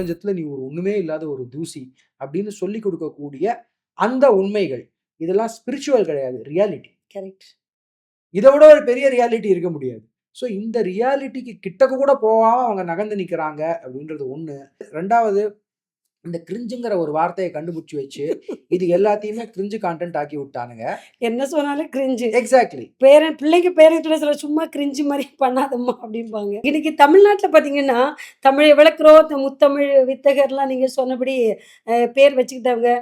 பிரபஞ்சத்துல நீ ஒரு ஒண்ணுமே இல்லாத ஒரு தூசி அப்படின்னு சொல்லி கொடுக்கக்கூடிய அந்த உண்மைகள் இதெல்லாம் ஸ்பிரிச்சுவல் கிடையாது ரியாலிட்டி கரெக்ட் இதை விட ஒரு பெரிய ரியாலிட்டி இருக்க முடியாது. ஸோ இந்த ரியாலிட்டிக்கு கிட்டக்க கூட போகாம அவங்க நகர்ந்து நிக்கிறாங்க அப்படின்றது ஒண்ணு. ரெண்டாவது இந்த கிரிஞ்சுங்கிற ஒரு வார்த்தையை கண்டுபிடிச்சு வச்சு இது எல்லாத்தையுமே கிரிஞ்சு கான்டென்ட் ஆக்கி விட்டானுங்க. என்ன சொன்னாலும் கிரிஞ்சு. எக்ஸாக்ட்லி பேரன் பிள்ளைக்கு பேரண்ட்ல சில சும்மா கிரிஞ்சு மாதிரி பண்ணாதம்மா அப்படிம்பாங்க. இன்னைக்கு தமிழ்நாட்டில் பார்த்தீங்கன்னா தமிழை விளக்குறோம் இந்த முத்தமிழ் வித்தகர்லாம் நீங்கள் சொன்னபடி பேர் வச்சுக்கிட்டவங்க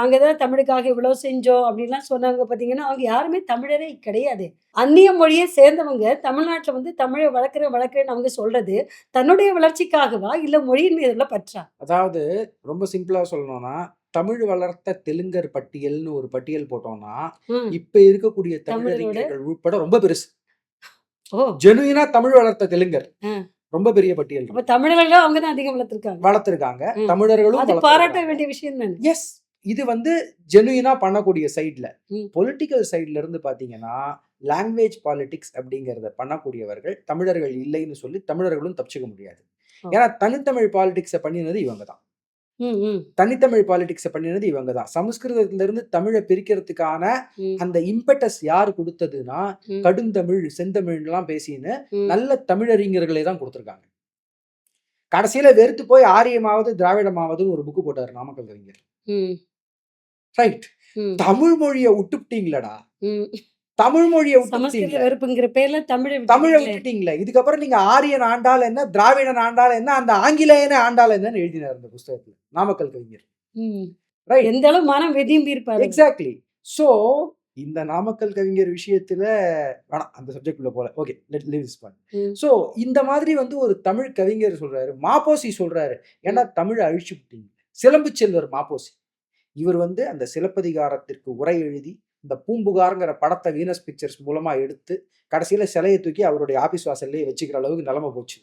நாங்கள் தான் தமிழுக்காக இவ்வளோ செஞ்சோம் அப்படின்லாம் சொன்னவங்க பார்த்தீங்கன்னா அவங்க யாருமே தமிழரே கிடையாது. அந்நிய மொழியை சேர்ந்தவங்க தமிழ்நாட்டில் வந்து தமிழை வளர்க்குறேன் வளர்க்குறேன்னு அவங்க சொல்றது தன்னுடைய வளர்ச்சிக்காகவா இல்லை மொழியின் மீது உள்ள பற்றா அதாவது ரொம்ப சிம்பிளா சொல்லணும்னா தமிழ் வளர்த்த தெலுங்கர் பட்டியல்னு ஒரு பட்டியல் போட்டோம்னா. இப்ப இருக்கக்கூடிய? தமிழறிஞர்கள் உட்பட ரொம்ப பெருசு ஓ ஜெனுயினா தமிழ் வளர்த்த தெலுங்கர். ரொம்ப பெரிய பட்டியல் தமிழர்களும் அவங்க தான் அதிகம் வளர்த்துருக்காங்க வளர்த்திருக்காங்க. தமிழர்களும் பாராட்ட வேண்டிய விஷயம் தானே எஸ் இது வந்து ஜெனுயினா பண்ணக்கூடிய சைட்ல. பொலிட்டிக்கல் சைட்ல இருந்து பாத்தீங்கன்னா லாங்குவேஜ் பாலிடிக்ஸ் அப்படிங்கறத பண்ணக்கூடியவர்கள் தமிழர்கள் இல்லைன்னு சொல்லி தமிழர்களும் தப்பிச்சுக்க முடியாது. ஏன்னா தனித்தமிழ் பாலிடிக்ஸை பண்ணினது இவங்க தான். தனித்தமிழ் பாலிடிக்ஸை பண்ணினது இவங்க தான். சமஸ்கிருதத்துல இருந்து தமிழை பிரிக்கிறதுக்கான அந்த இம்பெட்டஸ் யார் கொடுத்ததுன்னா. கடுந்தமிழ் செந்தமிழ்லாம் பேசின்னு. நல்ல தமிழறிஞர்களே தான் கொடுத்துருக்காங்க. கடைசியில வெறுத்து போய் ஆரியமாவது திராவிடமாவதுன்னு ஒரு புக்கு போட்டாரு நாமக்கல் கவிஞர். ரைட் தமிழ் மொழியை விட்டுவிட்டீங்களடா ம். தமிழ் மொழியை விட்டுவிட்டீங்களே வெறுப்புங்கிற பேர்ல தமிழை தமிழை விட்டுட்டீங்களே. இதுக்கப்புறம் நீங்க ஆரியன் ஆண்டால் என்ன திராவிடன் ஆண்டால் என்ன அந்த ஆங்கிலேயன ஆண்டால் என்னன்னு எழுதினார் இந்த புஸ்தகத்துல நாமக்கல் கவிஞர். ரைட் எந்த அளவு மனம் வெதிம்பி இருப்பாரு. எக்ஸாக்ட்லி சோ இந்த நாமக்கல் கவிஞர் விஷயத்துல வேணாம் அந்த சப்ஜெக்ட் உள்ள போல. ஓகே லெட் லிவ் ஒன் ம். சோ இந்த மாதிரி வந்து ஒரு தமிழ் கவிஞர் சொல்றாரு மாப்போசி சொல்றாரு. ஏன்னா தமிழை அழிச்சு விட்டீங்க. சிலம்பு செல்வர் மாப்போசி. இவர் வந்து அந்த சிலப்பதிகாரத்திற்கு உரை எழுதி இந்த பூம்புகாருங்கிற படத்தை வீனஸ் பிக்சர்ஸ் மூலமா எடுத்து கடைசியில சிலையை தூக்கி அவருடைய ஆபீஸ் வாசல்லே வச்சுக்கிற அளவுக்கு நிலைமை போச்சு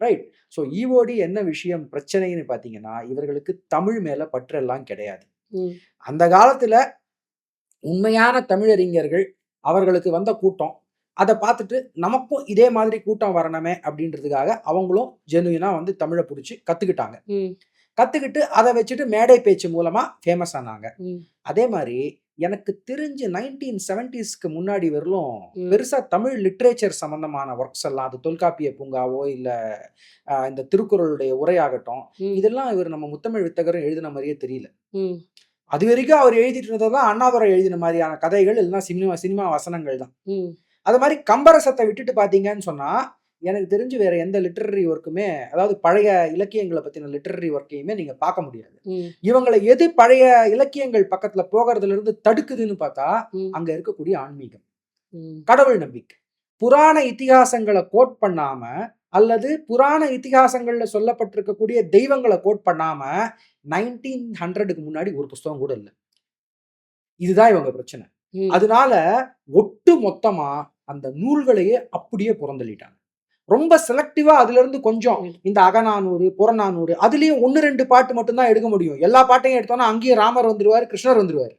ரைட் ஸோ ஈவோடி என்ன விஷயம் பிரச்சனைன்னு பார்த்தீங்கன்னா இவர்களுக்கு தமிழ் மேல பற்றெல்லாம் கிடையாது. அந்த காலத்துல உண்மையான தமிழறிஞர்கள் அவர்களுக்கு வந்த கூட்டம் அதை பார்த்துட்டு நமக்கும் இதே மாதிரி கூட்டம் வரணுமே அப்படின்றதுக்காக அவங்களும் ஜெனுவினா வந்து தமிழை பிடிச்சி கத்துக்கிட்டாங்க ம். கத்துக்கிட்டு அதை வச்சுட்டு மேடை பேச்சு மூலமா ஃபேமஸ் ஆனாங்க. அதே மாதிரி எனக்கு தெரிஞ்சு நைன்டீன் செவன்டிஸ்க்கு முன்னாடி வரலும். பெருசா தமிழ் லிட்ரேச்சர் சம்பந்தமான ஒர்க்ஸ் எல்லாம் அது தொல்காப்பிய பூங்காவோ இல்ல இந்த திருக்குறளுடைய உரையாகட்டும். இதெல்லாம் இவர் நம்ம முத்தமிழ் வித்தகரும் எழுதின மாதிரியே தெரியல. அது வரைக்கும் அவர் எழுதிட்டு இருந்ததெல்லாம் அண்ணாதுரை எழுதின மாதிரியான கதைகள் எல்லாம் சினிமா சினிமா வசனங்கள் தான். அது மாதிரி கம்பரசத்தை விட்டுட்டு பாத்தீங்கன்னு சொன்னா எனக்கு தெரிஞ்சு வேற எந்த லிட்டரரி ஒர்க்குமே அதாவது பழைய இலக்கியங்களை பத்தின லிட்டரரி ஒர்க்கையுமே நீங்க பார்க்க முடியாது. இவங்களை எது பழைய இலக்கியங்கள் பக்கத்துல போகிறதுல இருந்து தடுக்குதுன்னு பார்த்தா. அங்க இருக்கக்கூடிய ஆன்மீகம். கடவுள் நம்பிக்கை புராண இதிகாசங்களை கோட் பண்ணாம அல்லது புராண இதிகாசங்கள்ல சொல்லப்பட்டிருக்கக்கூடிய தெய்வங்களை கோட் பண்ணாம நைன்டீன் ஹண்ட்ரடுக்கு முன்னாடி ஒரு புஸ்தகம் கூட இல்லை இதுதான் இவங்க பிரச்சனை. அதனால ஒட்டு மொத்தமா அந்த நூல்களையே அப்படியே புறந்தள்ளிட்டாங்க ரொம்ப செலக்டிவா அதுல இருந்து கொஞ்சம். இந்த அகநானூறு புறநானூறு அதுலயும் ஒன்னு ரெண்டு பாட்டு மட்டும்தான் எடுக்க முடியும். எல்லா பாட்டையும் எடுத்தோம்னா அங்கேயும் ராமர் வந்துருவாரு கிருஷ்ணர் வந்துருவாரு.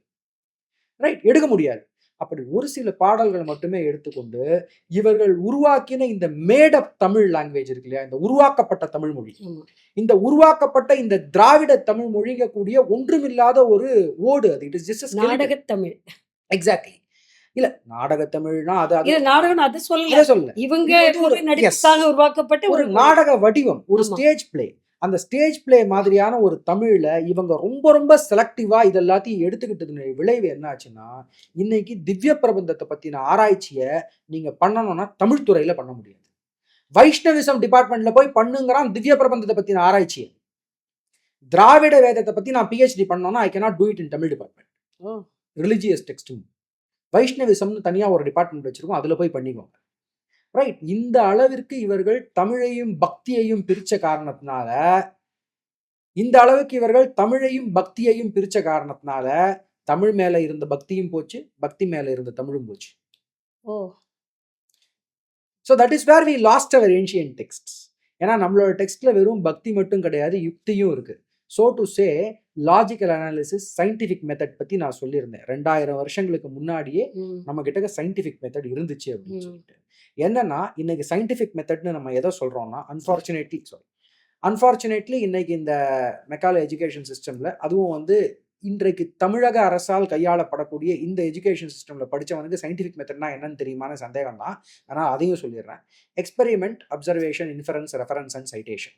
ரைட் எடுக்க முடியாது. அப்படி ஒரு சில பாடல்கள் மட்டுமே எடுத்துக்கொண்டு இவர்கள் உருவாக்கின இந்த மேடப் தமிழ் லாங்குவேஜ் இருக்கு இல்லையா? இந்த உருவாக்கப்பட்ட தமிழ் மொழி. இந்த உருவாக்கப்பட்ட இந்த திராவிட தமிழ் மொழிங்கக்கூடிய ஒன்றுமில்லாத ஒரு ஓடு அது. It is just Tamil. Exactly இல்ல நாடக தமிழ்னா அது இல்ல நாடகம் அது சொல்லல. சொல்லல. இவங்க நடிப்புக்காக உருவாக்கப்பட்ட ஒரு நாடக வடிவம் ஒரு. ஸ்டேஜ் பிளே அந்த ஸ்டேஜ் பிளே மாதிரியான ஒரு தமிழ்ல இவங்க ரொம்ப ரொம்ப செலக்டிவா இது எல்லாத்தையும் எடுத்துக்கிட்டது விளைவு என்ன ஆச்சுன்னா இன்னைக்கு திவ்ய பிரபந்தத்தை பத்தின ஆராய்ச்சிய நீங்க பண்ணணும்னா தமிழ் துறையில பண்ண முடியாது. வைஷ்ணவிசம் டிபார்ட்மெண்ட்ல போய் பண்ணுங்கிறான் திவ்ய பிரபந்தத்தை பத்தின ஆராய்ச்சியை. திராவிட வேதத்தை பத்தி நான் பிஹெச்டி பண்ணோம்னா I cannot do it in Tamil department. Religious text வைஷ்ணவிசம்னு தனியா ஒரு டிபார்ட்மெண்ட் வச்சிருக்கோம். அதுல போய் பண்ணிக்கோங்க. ரைட் இந்த அளவிற்கு இவர்கள் தமிழையும் பக்தியையும் பிரிச்ச காரணத்தினால இந்த அளவுக்கு இவர்கள் தமிழையும் பக்தியையும் பிரிச்ச காரணத்தினால தமிழ் மேல இருந்த பக்தியும் போச்சு பக்தி மேல இருந்த தமிழும் போச்சு. ஓ. So that is where we lost our ancient text ஏன்னா நம்மளோட டெக்ஸ்ட்ல வெறும் பக்தி மட்டும் கிடையாது யுக்தியும் இருக்கு. So to say logical analysis scientific method பத்தி நான் சொல்லியிருந்தேன். ரெண்டாயிரம் வருஷங்களுக்கு முன்னாடியே. நம்ம கிட்ட சயின்டிஃபிக் மெத்தட் இருந்துச்சு அப்படின்னு. சொல்லிட்டு. என்னன்னா இன்னைக்கு சயின்டிஃபிக் மெத்தட்னு நம்ம எதை சொல்றோம்னா அன்பார்ச்சுனேட்லி சாரி அன்ஃபார்ச்சுனேட்லி இன்னைக்கு இந்த மெக்கால எஜுகேஷன் சிஸ்டம்ல அதுவும் வந்து இன்றைக்கு தமிழக அரசால் கையாளப்படக்கூடிய இந்த எஜுகேஷன் சிஸ்டம்ல படிச்சவனுக்கு சயின்டிஃபிக் மெத்தட்னா என்னன்னு தெரியுமான சந்தேகம் தான் ஆனால் அதையும் சொல்லிடுறேன். Experiment observation inference reference and citation.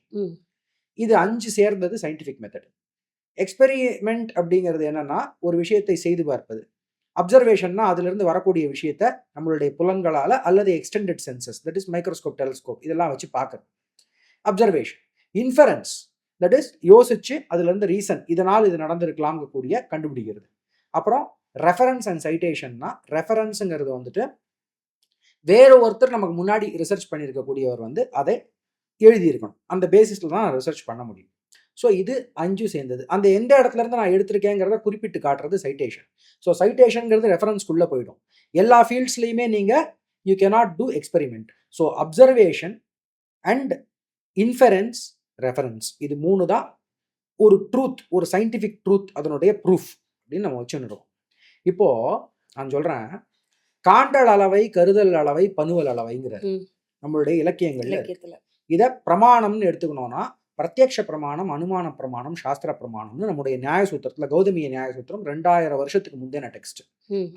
இது அஞ்சு சேர்ந்தது சயின்டிஃபிக் மெத்தட் எக்ஸ்பெரிமெண்ட் அப்படிங்கிறது என்னன்னா ஒரு விஷயத்தை செய்து பார்ப்பது. அப்சர்வேஷன்னா அதிலிருந்து வரக்கூடிய விஷயத்த நம்மளுடைய புலன்களால் அல்லது extended senses that is microscope telescope இதெல்லாம் வச்சு பார்க்குறது அப்சர்வேஷன் இன்ஃபரன்ஸ் தட் இஸ் யோசிச்சு அதுலேருந்து ரீசன் இதனால் இது நடந்திருக்கலாம் கூடிய கண்டுபிடிக்கிறது. அப்புறம் ரெஃபரன்ஸ் அண்ட் சைட்டேஷன்னா ரெஃபரன்ஸுங்கிறது வந்துட்டு வேற ஒருத்தர் நமக்கு முன்னாடி ரிசர்ச் பண்ணியிருக்கக்கூடியவர் வந்து அதை எழுதியிருக்கணும். அந்த பேசிஸில் தான் ரிசர்ச் பண்ண முடியும். ஸோ இது அஞ்சு சேர்ந்தது. அந்த எந்த இடத்துல இருந்து நான் எடுத்திருக்கேங்கிறத குறிப்பிட்டு காட்டுறது சைட்டேஷன் ஸோ சைட்டேஷனுங்கிறது ரெஃபரன்ஸ்குள்ளே போயிடும். எல்லா ஃபீல்ட்ஸ்லையுமே நீங்கள் you cannot do experiment so observation and inference reference இது மூணு தான். ஒரு ட்ரூத் ஒரு சயின்டிஃபிக் ட்ரூத் அதனுடைய ப்ரூஃப் அப்படின்னு நம்ம வச்சுருக்கோம் இப்போ நான் சொல்றேன். காண்டல் அளவை கருதல் அளவை பனுவல் அளவைங்கிறார். ம். நம்மளுடைய இலக்கியங்கள்ல. இலக்கியத்துல. இதை பிரமாணம்னு எடுத்துக்கணும்னா பிரத்யக்ஷ பிரமாணம் அனுமான பிரமாணம் சாஸ்திர பிரமாணம்னு நம்முடைய நியாய சூத்திரத்துல கௌதமிய நியாய சூத்திரம் ரெண்டாயிரம் வருஷத்துக்கு முந்தின டெக்ஸ்ட்.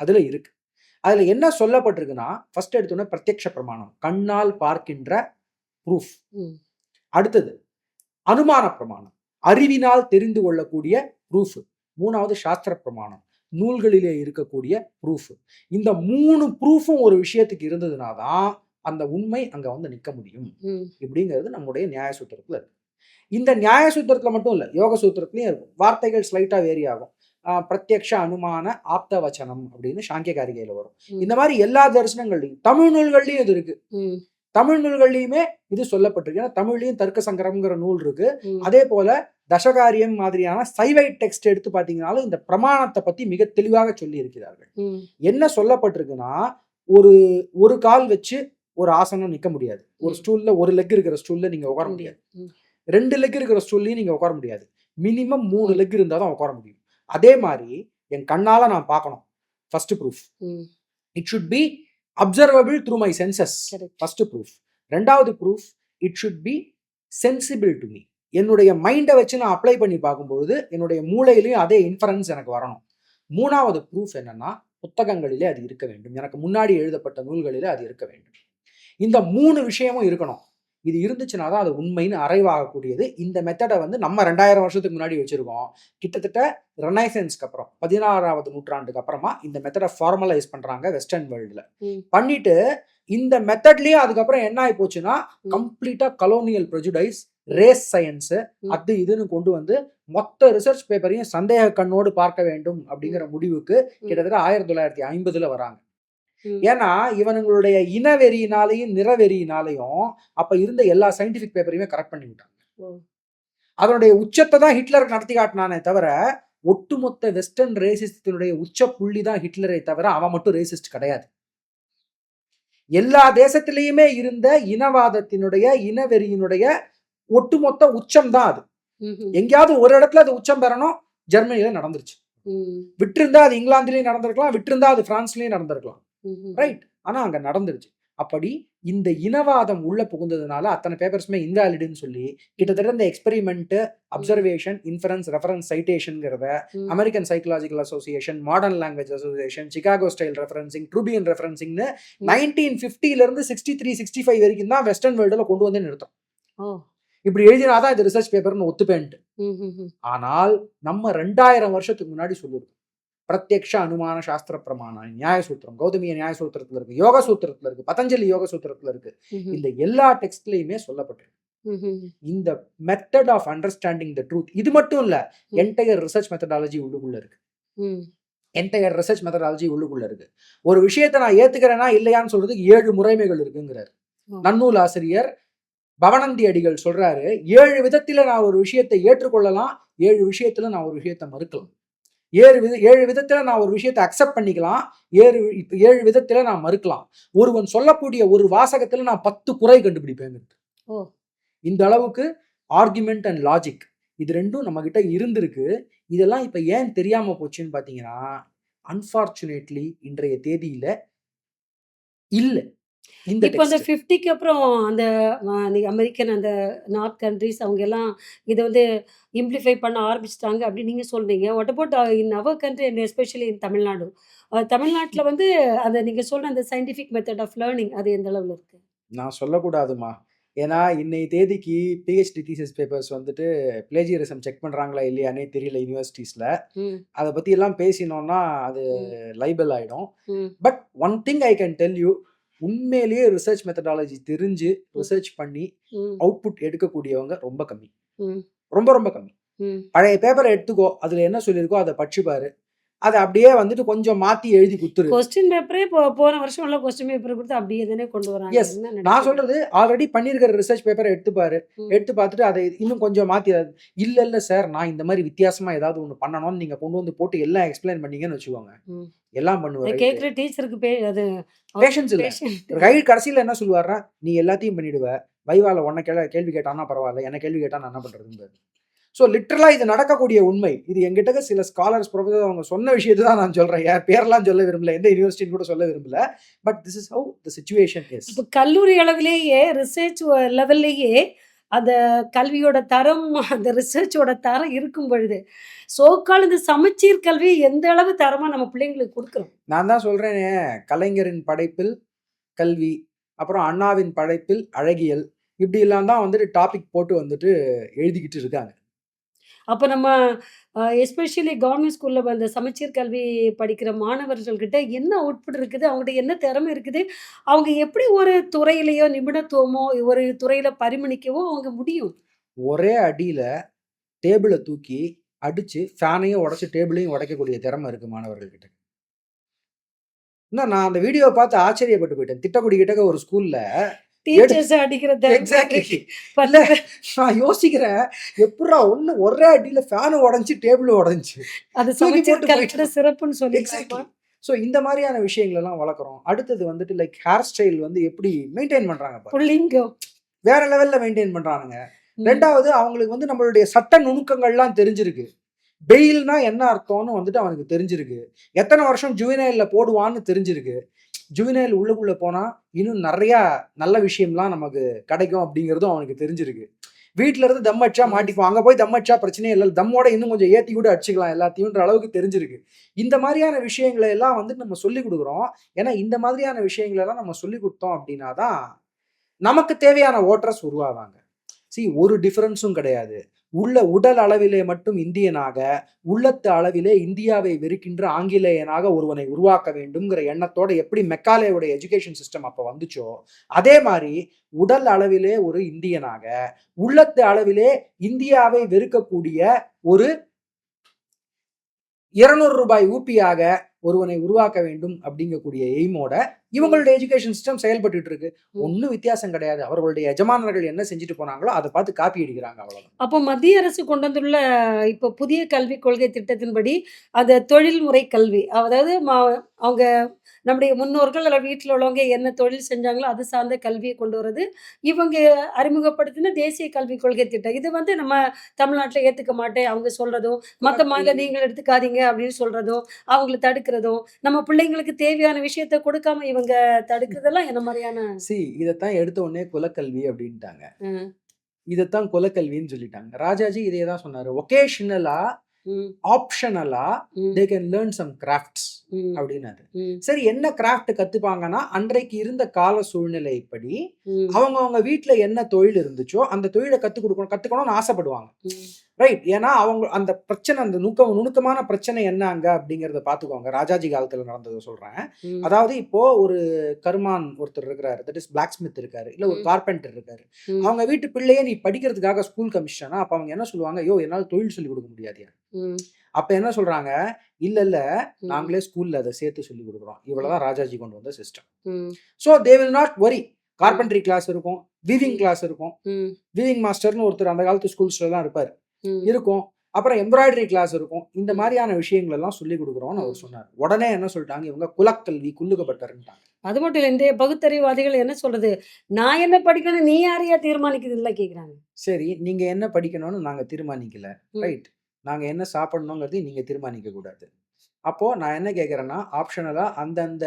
அதுல இருக்கு. அதுல என்ன சொல்லப்பட்டிருக்குன்னா ஃபர்ஸ்ட் எடுத்தோன்னே பிரத்யக்ஷ பிரமாணம் கண்ணால் பார்க்கின்ற ப்ரூஃப். அடுத்தது அனுமான பிரமாணம் அறிவினால் தெரிந்து கொள்ளக்கூடிய ப்ரூஃப் மூணாவது சாஸ்திர பிரமாணம் நூல்களிலே இருக்கக்கூடிய ப்ரூஃப் இந்த மூணு ப்ரூஃபும் ஒரு விஷயத்துக்கு இருந்ததுனா தான் அந்த உண்மை அங்க வந்து நிக்க முடியும். இப்படிங்கிறது நம்முடைய நியாய சூத்திரத்துல இருக்கு. இந்த நியாய சூத்திரத்துல மட்டும் இல்ல யோக சூத்திரத்திலயும் இருக்கும் வார்த்தைகள் ஸ்லைட்டா வேரி ஆகும் பிரத்யக்ஷ அனுமான ஆப்த வச்சனம் அப்படின்னு சாங்கிய காரிகையில வரும். இந்த மாதிரி எல்லா தரிசனங்கள்லையும் தமிழ் நூல்கள்லயும் இது இருக்கு. தமிழ் நூல்கள்லயுமே இது சொல்லப்பட்டிருக்கு ஏன்னா தமிழ்லயும் தர்க்க சங்கரம்ங்கிற நூல் இருக்கு. அதே போல தசகாரியம் மாதிரியான சைவைட் டெக்ஸ்ட் எடுத்து பார்த்தீங்கனாலும் இந்த பிரமாணத்தை பத்தி மிக தெளிவாக சொல்லி இருக்கிறார்கள். என்ன சொல்லப்பட்டிருக்குன்னா ஒரு ஒரு கால் வச்சு ஒரு ஆசனம் நிக்க முடியாது ஒரு. ஸ்டூல்ல ஒரு லெக் இருக்கிற ஸ்டூல்ல நீங்க உட்கார முடியாது. ரெண்டு லெக் இருக்கிற ஸ்டூல்லையும் நீங்க உட்கார முடியாது. மினிமம் மூணு லெக் இருந்தால் தான் உட்கார முடியும். அதே மாதிரி என் கண்ணால நான் பார்க்கணும். First proof. It should be observable through my senses. First proof ரெண்டாவது proof it should be sensible to me என்னுடைய மைண்டை வச்சு நான் அப்ளை பண்ணி பார்க்கும்பொழுது என்னுடைய மூளையிலையும் அதே இன்ஃபரன்ஸ் எனக்கு வரணும். மூணாவது ப்ரூஃப் என்னன்னா புத்தகங்களிலே அது இருக்க வேண்டும். எனக்கு முன்னாடி எழுதப்பட்ட நூல்களிலே அது இருக்க வேண்டும். இந்த மூணு விஷயமும் இருக்கணும். இது இருந்துச்சுன்னா தான் அது உண்மைன்னு அறைவாகக்கூடியது இந்த மெத்தடை வந்து நம்ம ரெண்டாயிரம் வருஷத்துக்கு முன்னாடி வச்சிருக்கோம் கிட்டத்தட்ட ரெனைசன்ஸ்க்கு அப்புறம் பதினாறாவது நூற்றாண்டுக்கு அப்புறமா இந்த மெத்தடை ஃபார்மலைஸ் பண்றாங்க வெஸ்டர்ன் வேர்ல்டுல. பண்ணிட்டு இந்த மெத்தட்லயும் அதுக்கப்புறம் என்ன ஆகி போச்சுன்னா. கம்ப்ளீட்டா கலோனியல் ப்ரெஜுடைஸ் ரேஸ் சயின்ஸ். அது இதுன்னு கொண்டு வந்து மொத்த ரிசர்ச் பேப்பரையும் சந்தேக கண்ணோடு பார்க்க வேண்டும் அப்படிங்கிற முடிவுக்கு கிட்டத்தட்ட ஆயிரத்தி தொள்ளாயிரத்தி ஐம்பதுல வராங்க. ஏன்னா இவனுங்களுடைய இனவெறியினாலையும் நிறவெறியினாலையும் அப்ப இருந்த எல்லா சயின்டிபிக் பேப்பரையுமே கரெக்ட் பண்ணி விட்டாங்க. அதனுடைய உச்சத்தை தான் ஹிட்லர் நடத்தி காட்டினானே தவிர ஒட்டுமொத்த வெஸ்டர்ன் ரேசிஸ்டினுடைய உச்ச புள்ளி தான் ஹிட்லரை தவிர அவன் மட்டும் ரேசிஸ்ட் கிடையாது எல்லா தேசத்திலையுமே இருந்த இனவாதத்தினுடைய இனவெறியினுடைய ஒட்டுமொத்த உச்சம் தான் அது. எங்கேயாவது ஒரு இடத்துல அது உச்சம் பெறணும் ஜெர்மனியில நடந்துருச்சு. விட்டிருந்தா அது இங்கிலாந்துலயும் நடந்திருக்கலாம் விட்டிருந்தா அது பிரான்ஸ்லயும் நடந்திருக்கலாம். ரைட். ஆனா அங்க நடந்துருச்சு. அப்படி இந்த இனவாதம் உள்ள புகுந்ததுனால அத்தனை பேப்பர்ஸுமே இன்வாலிடுன்னு சொல்லி கிட்டத்தட்ட இந்த experiment observation inference reference சைட்டேஷன்ங்கிறத. American psychological association modern language association Chicago style referencing Turabian ரெஃபரன்சிங்னு nineteen ஃபிஃப்டில இருந்து சிக்ஸ்டி த்ரீ சிக்ஸ்டி ஃபைவ் வரைக்கும் தான் வெஸ்டர்ன் வேர்ல்டுல கொண்டு வந்து நிறுத்தம். இப்படி எழுதினாதான் இது ரிசர்ச் பேப்பர்னு ஒத்துப்பேன்ட்டு. ஆனால் நம்ம ரெண்டாயிரம் வருஷத்துக்கு முன்னாடி சொல்லுது பிரத்யக்ஷ அனுமான சாஸ்திர பிரமாணம் நியாய சூத்திரம் கௌதமிய நியாய சூத்திரத்துல இருக்கு யோக சூத்திரத்துல இருக்கு பதஞ்சலி யோக சூத்திரத்துல இருக்கு. இந்த எல்லா டெக்ஸ்ட்லயுமே சொல்லப்பட்டிருக்கு. இந்த method of understanding the truth இது மட்டும் இல்ல. என்டையர் ரிசர்ச் மெத்தடாலஜி உள்ளுக்குள்ள இருக்கு. என்டையர் ரிசர்ச் மெத்தடாலஜி உள்ளுக்குள்ள இருக்கு ஒரு விஷயத்தை நான் ஏத்துக்கிறேனா இல்லையான்னு சொல்றதுக்கு ஏழு முறைமைகள் இருக்குங்கிறார். நன்னூல் ஆசிரியர் பவனந்தி அடிகள் சொல்றாரு ஏழு விதத்துல நான் ஒரு விஷயத்தை ஏற்றுக்கொள்ளலாம் ஏழு விஷயத்துல நான் ஒரு விஷயத்தை மறுக்கலாம் ஏழு வித ஏழு விதத்துல நான் ஒரு விஷயத்தை அக்செப்ட் பண்ணிக்கலாம். ஏழு இப்ப ஏழு விதத்துல நான் மறுக்கலாம். ஒருவன் சொல்லக்கூடிய ஒரு வாசகத்துல நான் பத்து குறை கண்டுபிடிப்பேன் ஓ. இந்த அளவுக்கு ஆர்குமெண்ட் அண்ட் லாஜிக் இது ரெண்டும் நம்ம கிட்ட இருந்திருக்கு. இதெல்லாம் இப்ப ஏன் தெரியாம போச்சுன்னு பாத்தீங்கன்னா அன்பார்ச்சுனேட்லி இன்றைய தேதியில இல்ல. இந்த இப்போ அந்த ஃபிஃப்டிக்கு அப்புறம் அந்த அமெரிக்கன் அந்த நார்த் கண்ட்ரிஸ் அவங்க எல்லாம் இதை வந்து இம்ப்ளிஃபை பண்ண ஆரம்பிச்சிட்டாங்க அப்படின்னு நீங்க சொல்றீங்க. What about in our country and especially in Tamil Nadu? தமிழ்நாட்டுல வந்து அந்த நீங்க சொல்ற அந்த சயின்டிஃபிக் மெத்தட் ஆஃப் லேர்னிங் அது எந்த அளவுல இருக்கு? நான் சொல்லக்கூடாதுமா. ஏன்னா இன்னை தேதிக்கு பிஹெச்டி தீசஸ் பேப்பர்ஸ் வந்துட்டு பிளேஜியரிசம் செக் பண்ணுறாங்களா இல்லையானே தெரியல யூனிவர்சிட்டிஸில் அதை பற்றி எல்லாம் பேசினோம்னா அது லைபல் ஆகிடும் but one thing I can tell you உண்மையிலேயே ரிசர்ச் மெத்தடாலஜி தெரிஞ்சு ரிசர்ச் பண்ணி அவுட்புட் எடுக்கக்கூடியவங்க ரொம்ப கம்மி. ரொம்ப ரொம்ப கம்மி. பழைய பேப்பரை எடுத்துக்கோ அதில் என்ன சொல்லியிருக்கோ அதை படிச்சு பாரு. அதை அப்படியே வந்துட்டு கொஞ்சம் மாற்றி எழுதி குத்துரு கொஸ்டின் பேப்பரே போன வருஷம் உள்ள கொஸ்டின் பேப்பர் கொடுத்து அப்படியே தானே கொண்டு வராங்க. எஸ் நான் சொல்றது ஆல்ரெடி பண்ணியிருக்கிற ரிசர்ச் பேப்பரை எடுத்து பாரு. ம். எடுத்து பார்த்துட்டு அதை இன்னும் கொஞ்சம் மாற்றி இல்லை இல்லை சார் நான் இந்த மாதிரி வித்தியாசமாக ஏதாவது ஒன்று பண்ணணும்னு நீங்கள் கொண்டு வந்து போட்டு எல்லாம் எக்ஸ்பிளைன் பண்ணீங்கன்னு வச்சுக்கோங்க. எல்லாம் பண்ணுவார் கேட்குற டீச்சருக்கு பே அது பேஷன்ஸ் இல்லை. கைடு கடைசியில் என்ன சொல்லுவாருன்னா நீ எல்லாத்தையும் பண்ணிடுவ. வைவால உன்னை கேள்வி கேட்டான்னா பரவாயில்ல என்ன கேள்வி கேட்டா நான் என்ன பண்ணுறதுன்னு ஸோ லிட்டரலாக இது நடக்கக்கூடிய உண்மை. இது எங்கிட்ட சில ஸ்காலர்ஸ் ப்ரொஃபஸர் அவங்க சொன்ன விஷயத்தை தான் நான் சொல்கிறேன் யார் பேரெல்லாம் சொல்ல விரும்பல. எந்த யூனிவர்சிட்டின்னு கூட சொல்ல விரும்பல. But this is how the situation is இப்போ கல்லூரி அளவிலேயே ரிசர்ச் லெவல்லையே அந்த கல்வியோட தரம் அந்த ரிசர்ச்சோட தரம் இருக்கும் பொழுது சோக்கால் இந்த சமச்சீர் கல்வி எந்த அளவு தரமா நம்ம பிள்ளைங்களுக்கு கொடுக்குறோம் நான் தான் சொல்கிறேனே கலைஞரின் படைப்பில் கல்வி அப்புறம் அண்ணாவின் படைப்பில் அழகியல் இப்படிலாம் தான் வந்துட்டு டாபிக் போட்டு வந்துட்டு எழுதிக்கிட்டு இருக்காங்க. அப்போ நம்ம எஸ்பெஷலி கவர்மெண்ட் ஸ்கூலில் அந்த சமச்சீர் கல்வி படிக்கிற மாணவர்கள்கிட்ட என்ன அவுட்புட் இருக்குது? அவங்ககிட்ட என்ன திறமை இருக்குது? அவங்க எப்படி ஒரு துறையிலையோ நிபுணத்துவமோ ஒரு துறையில் பரிமணிக்கவோ அவங்க முடியும்? ஒரே அடியில் டேபிளை தூக்கி அடித்து ஃபேனையும் உடச்சி டேபிளையும் உடைக்கக்கூடிய திறமை இருக்குது மாணவர்கள்கிட்ட. என்ன நான் அந்த வீடியோவை பார்த்து ஆச்சரியப்பட்டு போயிட்டேன். திட்டக்குடி கிட்டக்க ஒரு ஸ்கூலில் டீச்சர்ஸ் எக்ஸாக்ட்லி இல்ல நான் யோசிக்கிறேன் எப்படா ஒண்ணு ஒரே அடியில ஃபேனு உடஞ்சி டேபிள் உடஞ்சி அது போயிட்டான். சிறப்புன்னு சொல்லி எக்ஸாக்ட்லி ஸோ இந்த மாதிரியான விஷயங்கள் எல்லாம் வளர்க்குறோம். அடுத்தது வந்துட்டு லைக் ஹேர் ஸ்டைல் வந்து எப்படி மெயின்டைன் புள்ளிங்கோ. வேற லெவல்ல மெயின்டைன் பண்றானுங்க. ம். ரெண்டாவது அவங்களுக்கு வந்து நம்மளுடைய சட்ட நுணுக்கங்கள்லாம் தெரிஞ்சிருக்கு. பெயில்னா என்ன அர்த்தம்னு வந்துட்டு அவனுக்கு தெரிஞ்சிருக்கு. எத்தனை வருஷம் ஜுவினைல்ல போடுவான்னு தெரிஞ்சிருக்கு. ஜுவினைல் உள்ளுக்குள்ள போனா இன்னும் நிறைய நல்ல விஷயம்லாம் நமக்கு கிடைக்கும் அப்படிங்கிறதும் அவனுக்கு தெரிஞ்சிருக்கு. வீட்ல இருந்து தம் அடிச்சா மாட்டிப்போம். அங்க போய் தம் அடிச்சா பிரச்சனையே இல்லை. தம்மோட இன்னும் கொஞ்சம் ஏத்தி கூட அடிச்சுக்கலாம் எல்லாத்தையும்ன்ற அளவுக்கு தெரிஞ்சிருக்கு. இந்த மாதிரியான விஷயங்களை எல்லாம் வந்து நம்ம சொல்லி கொடுக்குறோம். ஏன்னா இந்த மாதிரியான விஷயங்களை எல்லாம் நம்ம சொல்லி கொடுத்தோம் அப்படின்னா தான் நமக்கு தேவையான ஓட்டர்ஸ் உருவாவாங்க. See ஒரு டிஃபரன்ஸும் கிடையாது. உள்ள உடல் அளவிலே மட்டும் இந்தியனாக உள்ளத்து அளவிலே இந்தியாவை வெறுக்கின்ற ஆங்கிலேயனாக ஒருவனை உருவாக்க வேண்டும்ங்கிற எண்ணத்தோட எப்படி மெக்காலேயோட எஜுகேஷன் சிஸ்டம் அப்போ வந்துச்சோ அதே மாதிரி உடல் அளவிலே ஒரு இந்தியனாக உள்ளத்து அளவிலே இந்தியாவை வெறுக்கக்கூடிய ஒரு இருநூறு ரூபாய் ஊப்பியாக ஒருவனை உருவாக்க வேண்டும் அப்படிங்கக்கூடிய எய்மோட இவங்களுடைய எஜுகேஷன் சிஸ்டம் செயல்பட்டுட்டு இருக்கு. ஒன்றும் வித்தியாசம் கிடையாது. அவர்களுடைய எஜமானர்கள் என்ன செஞ்சுட்டு போனாங்களோ அதை பார்த்து காப்பி அடிக்கிறாங்க அவ்வளவுதான். அப்போ மத்திய அரசு கொண்டு வந்துள்ள இப்போ புதிய கல்விக் கொள்கை திட்டத்தின்படி அந்த தொழில்முறை கல்வி. அதாவது அவங்க நம்முடைய முன்னோர்கள் அல்ல வீட்டில் உள்ளவங்க என்ன தொழில் செஞ்சாங்களோ அது சார்ந்த கல்வியை கொண்டு வர்றது. இவங்க அறிமுகப்படுத்தின தேசிய கல்விக் கொள்கை திட்டம். இது வந்து நம்ம தமிழ்நாட்டில் ஏற்றுக்க மாட்டேன். அவங்க சொல்றதும் மற்ற மாநில நீங்கள் எடுத்துக்காதீங்க அப்படின்னு சொல்றதும் அவங்கள தடுக்கிறதும் நம்ம பிள்ளைங்களுக்கு தேவையான விஷயத்த கொடுக்காம இவங்க தடுக்கிறதெல்லாம் என்ன மாதிரியான சி இதைத்தான் எடுத்த உடனே குலக்கல்வி அப்படின்ட்டாங்க. இதைத்தான் குலக்கல்வின்னு சொல்லிட்டாங்க. ராஜாஜி இதே தான் சொன்னாரு. ஒகேஷனலா ஆப்ஷனலா they can learn some crafts அப்படின்னாரு. சரி என்ன கிராஃப்ட் கத்துப்பாங்கன்னா அன்றைக்கு இருந்த கால சூழ்நிலைப்படி ம், அவங்க அவங்க வீட்ல என்ன தொழில் இருந்துச்சோ அந்த தொழிலை கத்துக் கொடுக்கணும் கத்துக்கணும்னு ஆசைப்படுவாங்க. ரைட் ஏன்னா அவங்க அந்த பிரச்சனை அந்த நுணுக்கம் நுணுக்கமான பிரச்சனை என்ன அங்க அப்படிங்கறத பாத்துக்கோங்க. ராஜாஜி காலத்துல நடந்ததை சொல்றேன். அதாவது இப்போ ஒரு கருமான் ஒருத்தர் இருக்கிறாரு. தட் இஸ் பிளாக் ஸ்மித் இருக்காரு. இல்ல ஒரு. கார்பெண்டர் இருக்காரு. அவங்க வீட்டு பிள்ளையே நீ படிக்கிறதுக்காக ஸ்கூல் கமிஷனா அப்ப அவங்க என்ன சொல்லுவாங்க? ஐயோ என்னால தொழில் சொல்லி கொடுக்க முடியாது. அப்ப என்ன சொல்றாங்க? இல்ல இல்ல. நாங்களே ஸ்கூல்ல அதை சேர்த்து சொல்லி கொடுக்குறோம். இவ்வளவுதான் ராஜாஜி கொண்டு வந்த system. So they will not worry carpentry class இருக்கும் வீவிங். கிளாஸ் இருக்கும். வீவிங் மாஸ்டர்னு ஒருத்தர் அந்த காலத்து ஸ்கூல்ஸ்ல தான் இருப்பார். இருக்கும். அப்புறம் எம்ப்ராய்டரி கிளாஸ் இருக்கும். இந்த மாதிரியான விஷயங்கள் எல்லாம் சொல்லி கொடுக்குறோம்னு அவர். சொன்னார். உடனே என்ன சொல்லிட்டாங்க? இவங்க குலக்கல்வி குள்ளுக்கப்பட்டருன்ட்டாங்க அது மட்டும் இல்லை இன்றைய பகுத்தறிவாதிகள் என்ன சொல்றது? நான் என்ன படிக்கணும் நீ யாரையா தீர்மானிக்குது இல்லை கேட்குறாங்க சரி நீங்க என்ன படிக்கணும்னு நாங்க தீர்மானிக்கல. ரைட் நாங்க என்ன சாப்பிடணுங்கிறதையும் நீங்க தீர்மானிக்க கூடாது. அப்போ நான் என்ன கேட்குறேன்னா ஆப்ஷனலா அந்தந்த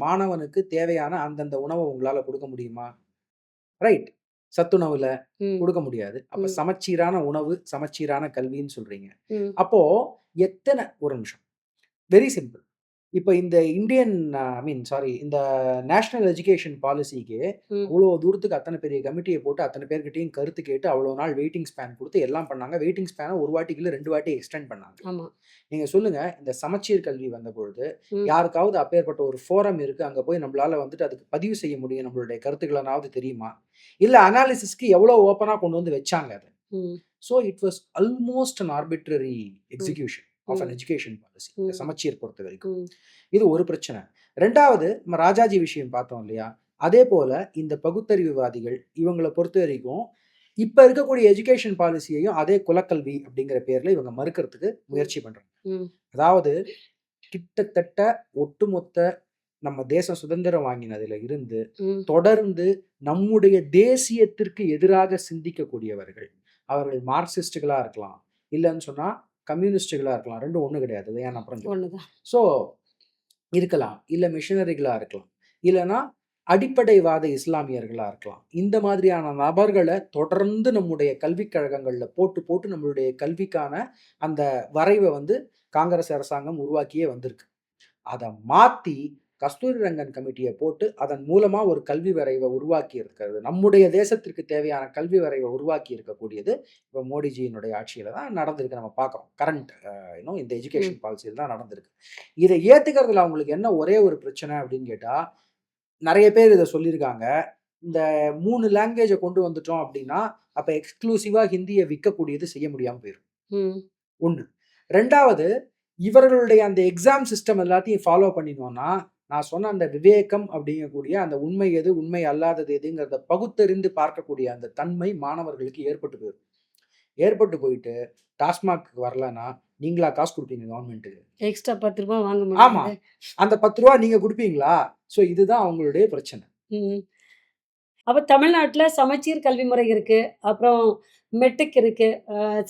மாணவனுக்கு தேவையான அந்தந்த உணவை உங்களால கொடுக்க முடியுமா? ரைட் சத்துணவுல கொடுக்க முடியாது. அப்ப. சமச்சீரான உணவு சமச்சீரான கல்வின்னு சொல்றீங்க. அப்போ எத்தனை ஒரு நிமிஷம். வெரி சிம்பிள் இப்போ இந்த இந்தியன் ஐ மீன் சாரி இந்த நேஷனல் எஜுகேஷன் பாலிசிக்கு ம். அவ்வளோ தூரத்துக்கு அத்தனை பெரிய கமிட்டியை போட்டு அத்தனை பேர்கிட்டயும் கருத்து கேட்டு அவ்வளோ நாள் வெயிட்டிங் ஸ்பேன் கொடுத்து எல்லாம் பண்ணாங்க. வெயிட்டிங் ஸ்பேனை ஒரு வாட்டிக்கு இல்லை ரெண்டு வாட்டி எக்ஸ்டெண்ட் பண்ணாங்க. ஆமா. நீங்க சொல்லுங்க இந்த சமச்சீர் கல்வி வந்த பொழுது ம். யாருக்காவது அப்பேற்பட்ட ஒரு ஃபோரம் இருக்கு அங்க போய் நம்மளால வந்துட்டு அதுக்கு பதிவு செய்ய முடியும் நம்மளுடைய கருத்துக்களானாவது தெரியுமா? இல்ல அனாலிசிஸ்க்கு எவ்வளவு ஓப்பனா கொண்டு வந்து வச்சாங்க அது? ம், so it was almost an arbitrary execution of an. Education policy. சமச்சீர் பொறுத்த வரைக்கும் இது ஒரு பிரச்சனை ரெண்டாவது நம்ம ராஜாஜி விஷயம் பார்த்தோம் இல்லையா அதே போல இந்த பகுத்தறிவுவாதிகள் இவங்களை பொறுத்த வரைக்கும் இப்ப இருக்கக்கூடிய எஜுகேஷன் பாலிசியையும் அதே குலக்கல்வி அப்படிங்கிற பேர்ல இவங்க மறுக்கிறதுக்கு முயற்சி பண்றாங்க. அதாவது கிட்டத்தட்ட ஒட்டுமொத்த நம்ம தேசம் சுதந்திரம் வாங்கினதுல இருந்து. தொடர்ந்து நம்முடைய தேசியத்திற்கு எதிராக சிந்திக்கக்கூடியவர்கள் அவர்கள் மார்க்சிஸ்டுகளா இருக்கலாம் இல்லைன்னு சொன்னா கம்யூனிஸ்டுகளா இருக்கலாம். ரெண்டும் ஒண்ணு கிடையாது. அது ஏன் அப்புறம். ஒண்ணுதான். ஸோ இருக்கலாம். இல்ல மிஷனரிகளா இருக்கலாம். இல்லைன்னா அடிப்படைவாத இஸ்லாமியர்களா இருக்கலாம். இந்த மாதிரியான நபர்களை தொடர்ந்து நம்முடைய கல்விக் கழகங்கள்ல போட்டு போட்டு நம்மளுடைய கல்விக்கான அந்த வரைவை வந்து காங்கிரஸ் அரசாங்கம் உருவாக்கியே வந்திருக்கு. அதை மாத்தி கஸ்தூரி ரங்கன் கமிட்டியை போட்டு அதன் மூலமா ஒரு கல்வி வரைவை உருவாக்கி இருக்கிறது. நம்முடைய தேசத்திற்கு தேவையான கல்வி வரைவை உருவாக்கி இருக்கக்கூடியது இப்போ மோடிஜியினுடைய ஆட்சியில தான் நடந்திருக்கு. நம்ம பார்க்குறோம். கரண்ட் இன்னும் இந்த எஜுகேஷன் பாலிசியில் தான் நடந்திருக்கு. இதை ஏத்துக்கிறதுல அவங்களுக்கு என்ன ஒரே ஒரு பிரச்சனை அப்படின்னு கேட்டா நிறைய பேர் இதை சொல்லியிருக்காங்க. இந்த மூணு லாங்குவேஜை கொண்டு வந்துட்டோம் அப்படின்னா அப்ப எக்ஸ்க்ளூசிவா ஹிந்தியை விற்கக்கூடியது செய்ய முடியாம போயிடும் ஒன்று ரெண்டாவது இவர்களுடைய அந்த எக்ஸாம் சிஸ்டம் எல்லாத்தையும் ஃபாலோ பண்ணினோம்னா நான் சொன்ன அந்த விவேகம் அப்படிங்கக்கூடிய அந்த உண்மை எது உண்மை அல்லாதது எதுங்கிறத பகுத்தறிந்து பார்க்கக்கூடிய அந்த தன்மை மாணவர்களுக்கு ஏற்பட்டு போயிடும் ஏற்பட்டு போயிட்டு டாஸ்மாக் வரலன்னா நீங்களா காசு கொடுப்பீங்க கவர்மெண்ட்டுக்கு எக்ஸ்ட்ரா பத்து ரூபாய் வாங்க ஆமா. அந்த பத்து ரூபா நீங்க கொடுப்பீங்களா? ஸோ இதுதான் அவங்களுடைய பிரச்சனை. அப்ப தமிழ்நாட்டுல சமச்சீர் கல்வி முறை இருக்கு. அப்புறம் மெட்ரிக் இருக்கு.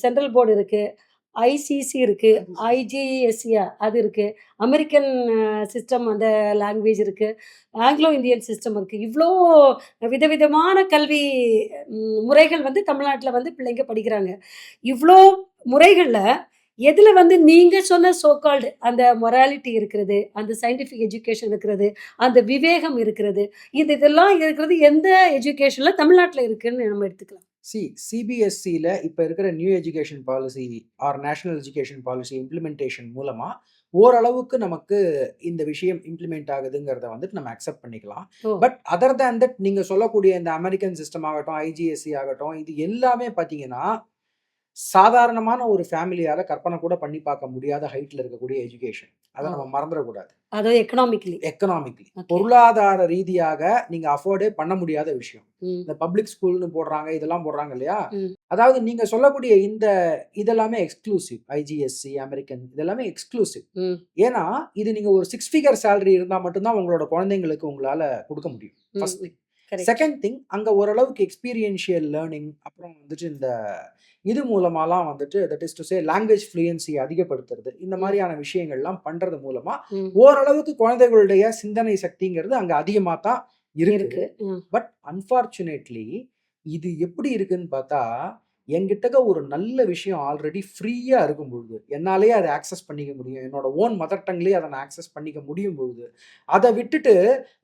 சென்ட்ரல் போர்டு இருக்கு. ஐசிசி இருக்குது ஐஜிஎஸ்சியா அது இருக்குது அமெரிக்கன் சிஸ்டம் அந்த லாங்குவேஜ் இருக்குது ஆங்கிலோ இந்தியன் சிஸ்டம் இருக்குது இவ்வளோ விதவிதமான கல்வி முறைகள் வந்து தமிழ்நாட்டில் வந்து பிள்ளைங்க படிக்கிறாங்க. இவ்வளோ முறைகளில் எதில் வந்து நீங்கள் சொன்ன சோகால்டு அந்த மொராலிட்டி இருக்கிறது அந்த சயின்டிஃபிக் எஜுகேஷன் இருக்கிறது அந்த விவேகம் இருக்கிறது இது இதெல்லாம் இருக்கிறது எந்த எஜுகேஷனில் தமிழ்நாட்டில் இருக்குதுன்னு நம்ம எடுத்துக்கலாம். சி சிபிஎஸ்சியில் இப்போ இருக்கிற new education policy or national education policy implementation மூலமாக ஓரளவுக்கு நமக்கு இந்த விஷயம் இம்ப்ளிமெண்ட் ஆகுதுங்கிறத வந்துட்டு நம்ம அக்செப்ட் பண்ணிக்கலாம். பட் அதர் தேன் தட் நீங்கள் சொல்லக்கூடிய இந்த அமெரிக்கன் சிஸ்டம் ஆகட்டும் ஐஜிஎஸ்சி ஆகட்டும் இது எல்லாமே பார்த்தீங்கன்னா சாதாரணமான ஒரு ஃபேமிலியால கற்பனை கூட பண்ணி பார்க்க முடியாத ஹைட்ல இருக்கக்கூடிய எஜுகேஷன் அதை நம்ம மறந்துடக்கூடாது. அதாவது எக்கனாமிக்லி ஓகே பொருளாதார ரீதியாக நீங்க அஃபோர்டே பண்ண முடியாத விஷயம். இந்த பப்ளிக் ஸ்கூல்னு போடுறாங்க இதெல்லாம் போடுறாங்க இல்லையா? அதாவது நீங்க சொல்லக்கூடிய இந்த இதெல்லாமே எக்ஸ்க்ளூசிவ் ஐஜிஎஸ்சி அமெரிக்கன் இதெல்லாமே எக்ஸ்க்ளூசிவ் ஏன்னா இது நீங்க ஒரு சிக்ஸ் ஃபிகர் சேலரி இருந்தா மட்டும்தான் உங்களோட குழந்தைங்களுக்கு உங்களால கொடுக்க முடியும். ஃபர்ஸ்ட் செகண்ட் திங் அங்க ஓரளவுக்கு எக்ஸ்பீரியன்ஷியல் லேர்னிங் அப்புறம் வந்துட்டு இந்த இது மூலமாலாம் வந்துட்டு that is to say language ஃப்ளூயன்சியை அதிகப்படுத்துறது. இந்த மாதிரியான விஷயங்கள்லாம் பண்றது மூலமா ம். ஓரளவுக்கு குழந்தைகளுடைய சிந்தனை சக்திங்கிறது அங்க அதிகமா தான் இருக்கு. பட் அன்ஃபார்ச்சுனேட்லி இது எப்படி இருக்குன்னு பார்த்தா என்கிட்டக்க ஒரு நல்ல விஷயம் ஆல்ரெடி ஃப்ரீயாக இருக்கும் பொழுது என்னாலேயே அதை ஆக்சஸ் பண்ணிக்க முடியும். என்னோட ஓன் மதர் டங்லேயே அதை நான் ஆக்சஸ் பண்ணிக்க முடியும் பொழுது அதை விட்டுட்டு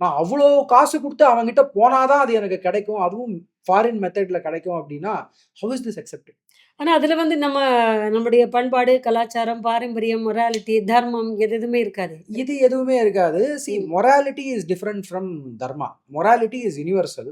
நான் அவ்வளோ காசு கொடுத்து அவங்ககிட்ட போனாதான் அது எனக்கு கிடைக்கும். அதுவும் ஃபாரின் மெத்தடில் கிடைக்கும் அப்படின்னா ஹவு இஸ் திஸ் அக்செப்டட் ஆனா அதுல வந்து நம்ம நம்முடைய பண்பாடு கலாச்சாரம் பாரம்பரியம் மொராலிட்டி தர்மம் எது எதுவுமே இருக்காது. இது எதுவுமே இருக்காது. சி ம். Morality is different from dharma. Morality is universal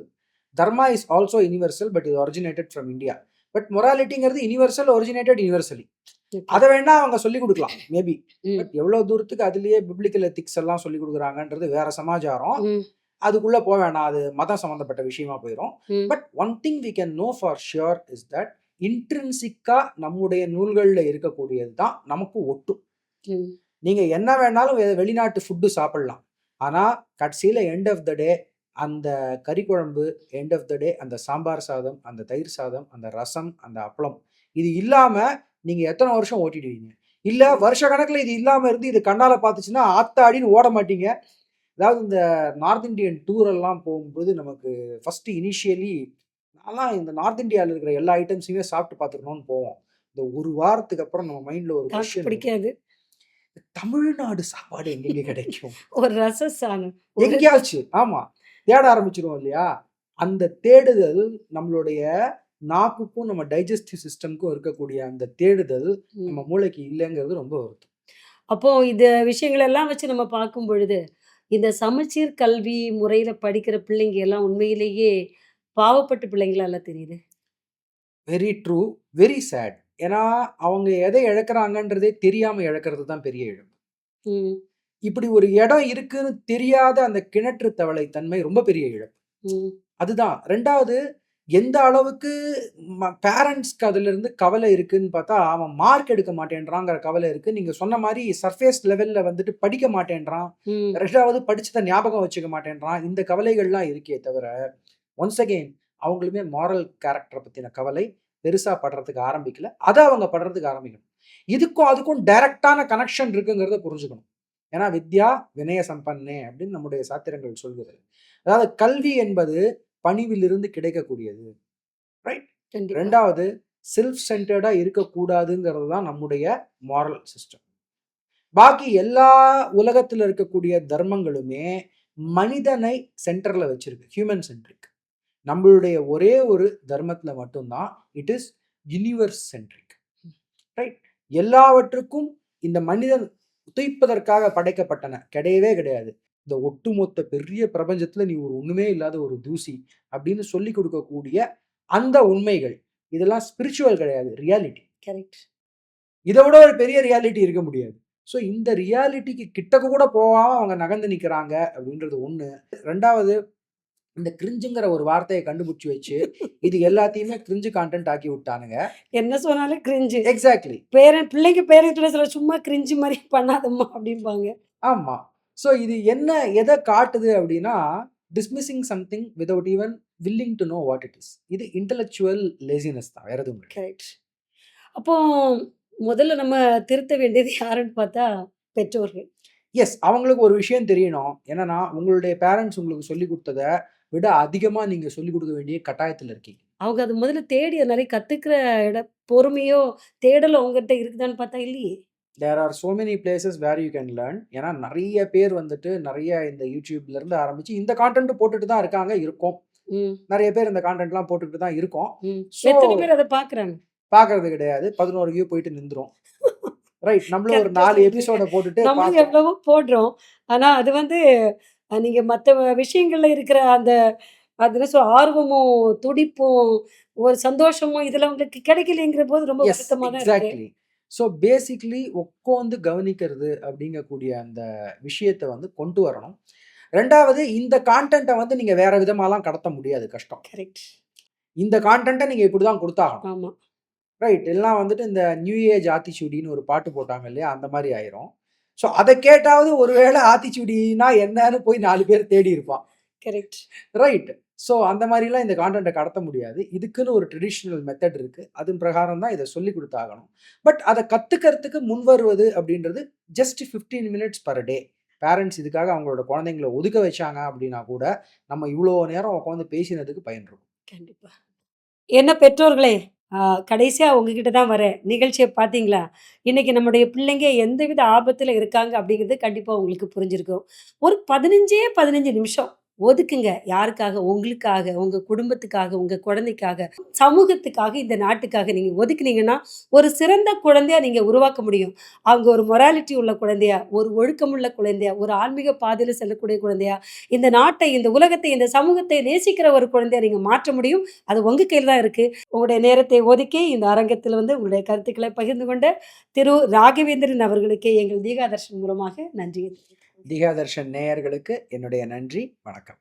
dharma is also universal but இது ஒரிஜினேட்டட் ஃப்ரம் இந்தியா பட் மொராலிட்டிங்கிறது யூனிவர்சல் ஒரிஜினேட்டட் யூனிவர்சலி ஓகே அதை வேணா அவங்க சொல்லி கொடுக்கலாம் மேபி ம். பட் எவ்வளவு தூரத்துக்கு அதுலயே பிப்ளிக்கல் எத்திக்ஸ் எல்லாம் சொல்லி கொடுக்குறாங்கன்றது வேற சமாச்சாரம். ம். அதுக்குள்ள போக வேணாம். அது மதம் சம்பந்தப்பட்ட விஷயமா போயிடும் ம். But one thing we can know for sure is that இன்ட்ரின்சிக்கா நம்முடைய நூல்கள்ல இருக்கக்கூடியது தான் நமக்கு ஒட்டும். ம். நீங்க என்ன வேணாலும் வெளிநாட்டு ஃபுட்டு சாப்பிடலாம். ஆனா கடைசியில எண்ட் ஆஃப் த டே அந்த கறி குழம்பு எண்ட் ஆஃப் த டே அந்த சாம்பார் சாதம் அந்த தயிர் சாதம் அந்த ரசம் அந்த அப்பளம் இது இல்லாம நீங்க எத்தனை வருஷம் ஓட்டிடுவீங்க? இல்ல வருஷ கணக்குல இது இல்லாம இருந்து இது கண்ணால பார்த்துச்சுன்னா ஆத்தாடின்னு ஓட மாட்டீங்க. அதாவது இந்த நார்த் இந்தியன் டூர் எல்லாம் போகும்போது நமக்கு ஃபர்ஸ்ட் இனிஷியலி நான்லாம் இந்த நார்த் இந்தியாவில் இருக்கிற எல்லா ஐட்டம்ஸையுமே சாப்பிட்டு பார்த்துக்கணும்னு போவோம். இந்த ஒரு வாரத்துக்கு அப்புறம் நம்ம மைண்ட்ல ஒரு கொஸ்டின் பிடிக்காது. தமிழ்நாடு சாப்பாடு எங்கெங்க கிடைக்கும்? ஒரு ரசசானம் ஒரு எங்கேயாச்சும் ஆமா. தேட ஆரம்பிச்சிருவோம் இல்லையா? அந்த தேடுதல் நம்மளுடைய நாக்குக்கும் நம்ம டைஜஸ்டிவ் சிஸ்டம்க்கும் இருக்கக்கூடிய அந்த தேடுதல். நம்ம மூளைக்கு இல்லைங்கிறது ரொம்ப வருத்தம். அப்போ இந்த விஷயங்கள் எல்லாம் வச்சு நம்ம பார்க்கும் பொழுது இந்த சமச்சீர் கல்வி முறையில படிக்கிற பிள்ளைங்க எல்லாம் உண்மையிலேயே பாவப்பட்ட பிள்ளைங்களால தெரியுது. வெரி ட்ரூ வெரி சேட் ஏன்னா அவங்க எதை இழக்கிறாங்கன்றதே தெரியாம இழக்கிறது தான் பெரிய இழப்பு. இப்படி ஒரு இடம் இருக்குன்னு தெரியாத அந்த கிணற்று தவளை தன்மை ரொம்ப பெரிய இழப்பு. அதுதான். ரெண்டாவது எந்த அளவுக்கு பேரண்ட்ஸ்க்கு அதுல இருந்து கவலை இருக்குன்னு பார்த்தா அவன் மார்க் எடுக்க மாட்டேன்றாங்கிற கவலை இருக்கு. நீங்க சொன்ன மாதிரி சர்ஃபேஸ் லெவல்ல வந்துட்டு படிக்க மாட்டேன்றான். ரெண்டாவது படிச்சதை ஞாபகம் வச்சுக்க மாட்டேன்றான். இந்த கவலைகள்லாம் இருக்கே தவிர ஒன்ஸ் அகெயின் அவங்களுமே மாரல் கேரக்டரை பத்தின கவலை பெருசா படுறதுக்கு ஆரம்பிக்கல. அதை அவங்க படுறதுக்கு ஆரம்பிக்கணும். இதுக்கும் அதுக்கும் டைரக்டான கனெக்ஷன் இருக்குங்கிறத புரிஞ்சுக்கணும். ஏன்னா வித்யா வினய சம்பன்னே அப்படின்னு நம்முடைய சாத்திரங்கள் சொல்கிறது. அதாவது கல்வி என்பது பணிவிலிருந்து கிடைக்கக்கூடியது. கண்டிப்பா. ரெண்டாவது செல்ஃப் சென்டர்டா இருக்கக்கூடாதுங்கிறது தான் நம்முடைய மாரல் சிஸ்டம் பாக்கி எல்லா உலகத்துல இருக்கக்கூடிய தர்மங்களுமே மனிதனை சென்டர்ல வச்சிருக்கு. ஹியூமன் சென்ட்ரிக் நம்மளுடைய ஒரே ஒரு தர்மத்துல மட்டும்தான் it is universe centric right எல்லாவற்றுக்கும் இந்த மனிதன் துய்ப்பதற்காக படைக்கப்பட்டன. கிடையவே கிடையாது. இந்த ஒட்டுமொத்த பெரிய பிரபஞ்சத்துல நீ ஒரு ஒண்ணுமே இல்லாத ஒரு தூசி அப்படின்னு சொல்லி கொடுக்கக்கூடிய அந்த உண்மைகள் இதெல்லாம் ஸ்பிரிச்சுவல் கிடையாது ரியாலிட்டி கரெக்ட் இதை விட ஒரு பெரிய ரியாலிட்டி இருக்க முடியாது. ஸோ இந்த ரியாலிட்டிக்கு கிட்டக்க கூட போகாம அவங்க நகர்ந்து நிற்கிறாங்க அப்படின்றது ஒன்று ரெண்டாவது இந்த கிரிஞ்சுங்கிற ஒரு வார்த்தையை கண்டுபிடிச்சி வச்சு இது எல்லாத்தையுமே கிரிஞ்சு கான்டென்ட் ஆக்கி விட்டானுங்க. என்ன சொன்னாலும் கிரிஞ்சு. எக்ஸாக்ட்லி பேரன் பிள்ளைங்க பேரண்ட்ல சில சும்மா கிரிஞ்சு மாதிரி பண்ணாதம்மா அப்படிம்பாங்க. ஆமா. ஸோ இது என்ன எதை காட்டுது அப்படின்னா dismissing something without even willing to know what it is இது இன்டலெக்சுவல் லேசினஸ் தான் வேற எதுவும் கரெக்ட் அப்போ முதல்ல நம்ம திருத்த வேண்டியது யாருன்னு பார்த்தா பெற்றோர்கள். எஸ் அவங்களுக்கு ஒரு விஷயம் தெரியணும். என்னன்னா உங்களுடைய பேரண்ட்ஸ் உங்களுக்கு சொல்லி கொடுத்ததை விட அதிகமாக நீங்கள் சொல்லி கொடுக்க வேண்டிய கட்டாயத்தில் இருக்கீங்க. அவங்க அது முதல்ல தேடி நிறைய கத்துக்கிற இட பொறுமையோ தேடலோ அவங்ககிட்ட இருக்குதான்னு பார்த்தா இல்லையே. There are so many places where you can learn ஏன்னா நிறைய பேர் வந்துட்டு நிறைய இந்த யூடியூப்ல இருந்து ஆரம்பிச்சு இந்த கான்டென்ட் போட்டுட்டு தான் இருக்காங்க இருக்கும். நிறைய பேர் இந்த கான்டென்ட்லாம் போட்டுக்கிட்டு தான் இருக்கோம். எத்தனை பேர் அதை பாக்குறாங்க பார்க்கறது கிடையாது. பதினோரு வியூ போயிட்டு நின்றுரும். ரைட் நம்மளும் ஒரு நாலு. எபிசோட போட்டுட்டு பார்ப்போம். எவ்வளவோ போடுறோம். ஆனா அது வந்து அஹ், நீங்க மத்த விஷயங்கள்ல இருக்கிற அந்த அது சொல் ஆர்வமும் துடிப்பும் ஒரு சந்தோஷமும் இதுல உங்களுக்கு கிடைக்கலைங்கிற போது ரொம்ப எஸ் வருத்தமா தான் இருக்கு. எக்ஸாக்ட்லி ஸோ பேசிக்லி உட்காந்து கவனிக்கிறது அப்படிங்கக்கூடிய அந்த விஷயத்தை வந்து கொண்டு வரணும். ரெண்டாவது இந்த கான்டென்ட்டை வந்து நீங்கள் வேற விதமாலாம் கடத்த முடியாது கஷ்டம். கரெக்ட் இந்த கான்டென்ட்டை நீங்கள் இப்படி தான் கொடுத்தாகணும். ஆமா. ரைட் எல்லாம் வந்துட்டு இந்த நியூ ஏஜ் ஆத்திச்சூடின்னு ஒரு பாட்டு போட்டாங்க இல்லையா? அந்த மாதிரி ஆயிரும். ஸோ அதை கேட்டாவது ஒருவேளை ஆத்திச்சூடினா என்னன்னு போய் நாலு பேர் தேடி இருப்பான். கரெக்ட் ரைட் ஸோ அந்த மாதிரிலாம் இந்த கான்டென்ட்டை கடத்த முடியாது. இதுக்குன்னு ஒரு ட்ரெடிஷ்னல் மெத்தட் இருக்குது அதன் பிரகாரம் தான் இதை சொல்லி கொடுத்தாகணும். பட் அதை கற்றுக்கிறதுக்கு முன் வருவது அப்படின்றது just fifteen minutes per day parents இதுக்காக அவங்களோட குழந்தைங்கள ஒதுக்க வச்சாங்க அப்படின்னா கூட நம்ம இவ்வளோ நேரம் உட்காந்து பேசினதுக்கு பயன் இருக்கும். கண்டிப்பா. என்ன பெற்றோர்களே கடைசியாக உங்ககிட்ட தான் வரேன். நிகழ்ச்சியை பார்த்தீங்களா இன்னைக்கு நம்முடைய பிள்ளைங்க எந்தவித ஆபத்தில் இருக்காங்க அப்படிங்கிறது கண்டிப்பாக உங்களுக்கு புரிஞ்சிருக்கும். ஒரு பதினஞ்சே பதினஞ்சு நிமிஷம். ஒதுக்குங்க. யாருக்காக? உங்களுக்காக உங்க குடும்பத்துக்காக உங்க குழந்தைக்காக. சமூகத்துக்காக இந்த நாட்டுக்காக நீங்க ஒதுக்குனீங்கன்னா ஒரு சிறந்த குழந்தையா நீங்க உருவாக்க முடியும். அவங்க ஒரு மொராலிட்டி உள்ள குழந்தையா ஒரு ஒழுக்கமுள்ள குழந்தையா ஒரு ஆன்மீக பாதையில் செல்லக்கூடிய குழந்தையா இந்த நாட்டை இந்த உலகத்தை இந்த சமூகத்தை நேசிக்கிற ஒரு குழந்தையா நீங்க மாற்ற முடியும். அது உங்க கையில் தான் இருக்கு. உங்களுடைய நேரத்தை ஒதுக்கி இந்த அரங்கத்தில் வந்து உங்களுடைய கருத்துக்களை பகிர்ந்து கொண்ட திரு ராகவேந்திரன் அவர்களுக்கு எங்கள் தீகாதர்ஷன் மூலமாக நன்றி திகாதர்ஷன் நேயர்களுக்கு என்னுடைய நன்றி வணக்கம்.